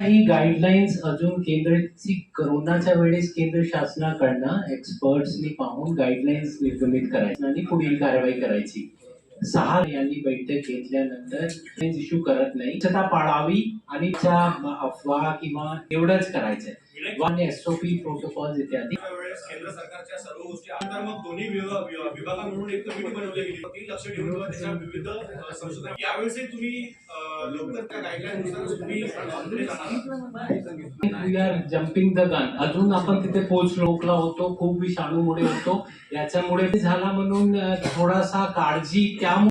Guidelines अजून केंद्रची करोनाच्या वेळेस केंद्र शासनाकडनं एक्सपर्ट्सनी पाहून गाईडलाईन्स निर्गमित करायची आणि पुढील कारवाई करायची. सहा यांनी बैठक घेतल्यानंतर इश्यू करत नाही. स्वच्छता पाळावी आणि त्या अफवा किंवा एवढंच करायचंय. एसओपी प्रोटोकॉल इत्यादी. केंद्र सरकारच्या सर्व गोष्टी तर मग दोन्ही विभाग मिळून एक कमिटी बनवली गेली. ती लक्ष ठेवून त्याच्या विविध संशोधन यावेळेसही तुम्ही लवकर त्या तुम्ही जम्पिंग द गन अजून आपण तिथे पोहोचलोकला होतो खूप विषाणूमुळे होतो. याच्यामुळे झाला म्हणून थोडासा काळजी त्यामुळे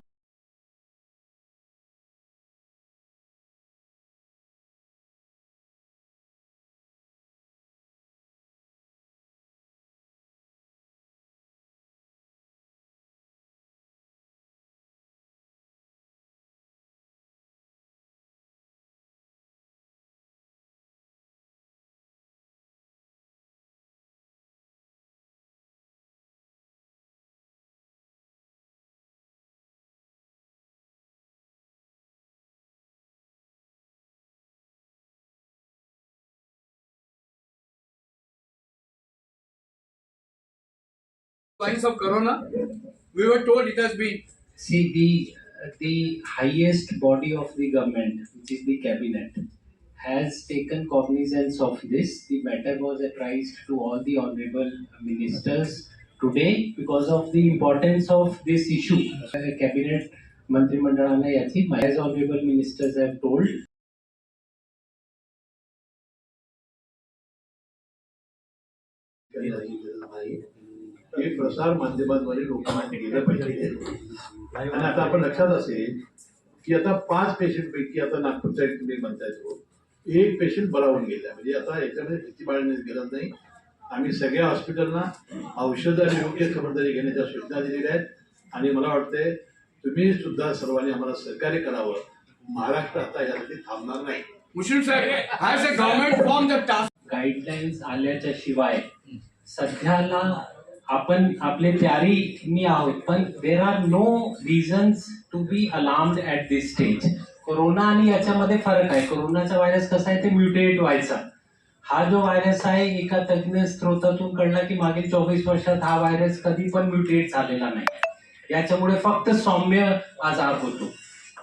lines of corona, we were told it has been see the the highest body of the government, which is the cabinet, has taken cognizance of this. The matter was advised to all the honorable ministers today because of the importance of this issue. Uh, cabinet मंत्रिमंडळाने याची as honorable ministers have told हे प्रसार माध्यमांद्वारे लोकांना गेलं पाहिजे आणि आता आपण लक्षात असेल की आता पाच पेशंट पैकी आता नागपूरचा एक तुम्ही म्हणताय तो एक पेशंट बरा होऊन गेला म्हणजे आता याच्यामध्ये भीती बाळगण्याची गरज नाही. आम्ही सगळ्या हॉस्पिटलना औषधं आणि योग्य खबरदारी घेण्याच्या सूचना दिलेल्या आहेत. आणि मला वाटतंय तुम्ही सुद्धा सर्वांनी आम्हाला सहकार्य करावं. महाराष्ट्र आता यासाठी थांबणार नाही. formed the task गाईडलाईन्स आल्याच्या शिवाय सध्याला आपण आपले तयारीनी आहोत पण there are no reasons to be alarmed at this stage corona आणि याच्यामध्ये फरक आहे. कोरोनाचा व्हायरस कसा आहे ते म्युटेट व्हायचा. हा जो व्हायरस आहे एका तज्ञ स्रोतातून कळला की मागील चोवीस वर्षात हा व्हायरस कधी पण म्युटेट झालेला नाही. याच्यामुळे फक्त सौम्य आजार होतो.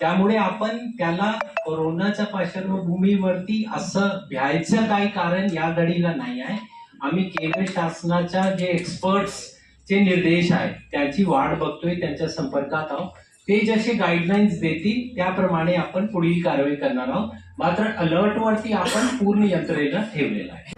त्यामुळे आपण त्याला कोरोनाच्या पार्श्वभूमीवरती असं भ्यायचं काही कारण या घडीला नाही आहे. आम्ही केंद्र शासनाच्या जे एक्सपर्ट्स चे निर्देश आहेत त्याची वाट बघतोय त्यांच्या संपर्कात आहोत. ते जसे गाईडलाईन्स देतील त्याप्रमाणे आपण पुढील कारवाई करणार आहोत. मात्र अलर्ट वरती आपण पूर्ण यंत्रणेला ठेवलेला आहे.